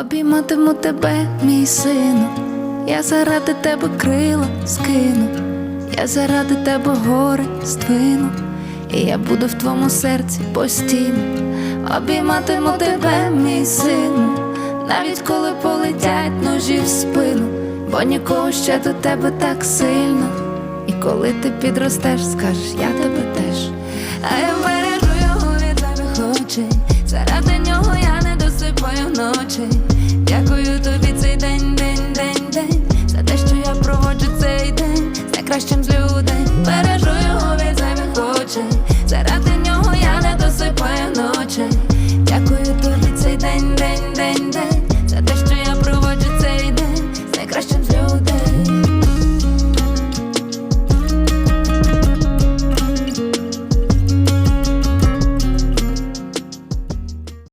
Обійматиму тебе, мій сину, я заради тебе крила скину, я заради тебе гори здвину, і я буду в твоєму серці постійно. Обійматиму тебе, мій сину, навіть коли полетять ножі в спину, бо нікого ще до тебе так сильно. І коли ти підростеш, скажеш, я тебе теж. Найкращим з людей. Бережу його від зайвих очей. Заради